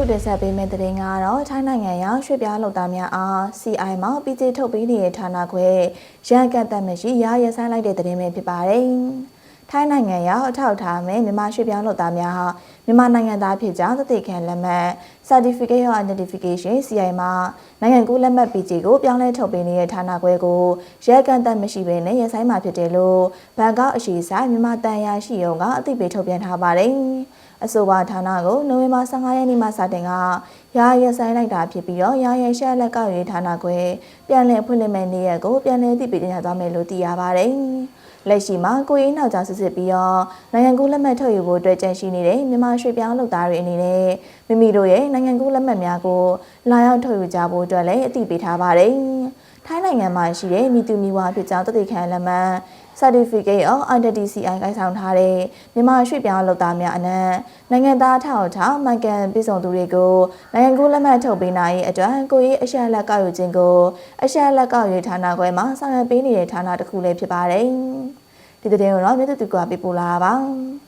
ခုတင်ဆက်ပေးမယ့်သတင်းကတော့ထိုင်းနိုင်ငံရောက်ရွှေ့ပြောင်းလုပ်သားများအား CI မှာ PJ ထုတ်ပေးနေတဲ့ဌာနခွဲရန်ကတ်သက်မရှိရရဆိုင်လိုက်တဲ့သတင်းပဲဖြစ်ပါတယ်။ထိုင်းနိုင်ငံရောက်အထောက်ထားမဲ့မြန်မာရွှေ့ပြောင်းလုပ်သားများဟာမြန်မာနိုင်ငံသားဖြစ်ကြောင်းသတိခံလက်မှတ် Certificate of Identification CI မှာနိုင်ငံကူးလက်မှတ် PJ ကိုပြောင်းလဲထုတ်ပေးနေတဲ့ဌာနခွဲကိုရန်ကတ်သက်မရှိဘဲနဲ့ရဆိုင်မှာဖြစ်တယ်လို့ဘန်ကောက်အရှိဆိုင်မြန်မာတန်ရာရှိရုံကအသိပေးထုတ်ပြန်ထားပါတယ်။ အဆိုပါဌာနကိုနိုဝင်ဘာ15ရက်နေ့မှစတင်ကရာရဆိုင်လိုက်တာဖြစ်ပြီးတော့ရာရရှက်လက်ကောက်ရေးဌာနခွဲပြန်လည်ဖွင့်လှစ်မဲ့နေ့ရက်ကိုပြန်လည်သိပေးတင်သွားမယ်လို့သိရပါတယ်။လက်ရှိမှာကိုရင်းနောက်ကြောင့်စစ်စစ်ပြီးတော့နိုင်ငံကူးလက်မှတ်ထုတ်ယူဖို့အတွက်ကြံရှိနေတဲ့မြန်မာရွှေပြောင်းလုပ်သားတွေအနေနဲ့မိမိတို့ရဲ့နိုင်ငံကူးလက်မှတ်များကိုလာရောက်ထုတ်ယူကြဖို့အတွက်လည်းအသိပေးထားပါတယ်။ ထိုင်းနိုင်ငံမှာရှိတဲ့မိသူမိဝါဖြစ်ကြောင်းတသိခံလက်မှတ် Certificate of Identity CI ကိုင်ဆောင်ထားတဲ့မြန်မာရွှေ့ပြောင်းလုပ်သားများအနက်နိုင်ငံသားထောက်ထားမှန်ကန်ပြည်စုံသူတွေကိုနိုင်ငံကူးလက်မှတ်ထုတ်ပေးနိုင်ရေးအတွက်ကိုရေးအရှက်လက်ကောက်ယူခြင်းကိုအရှက်လက်ကောက်ရေးဌာနခွဲမှာဆောင်ရွက်ပေးနေတဲ့ဌာနတစ်ခုလည်းဖြစ်ပါတယ်။ဒီတဲ့ရင်ကိုတော့မြေတူတူကပြပို့လာပါပါ။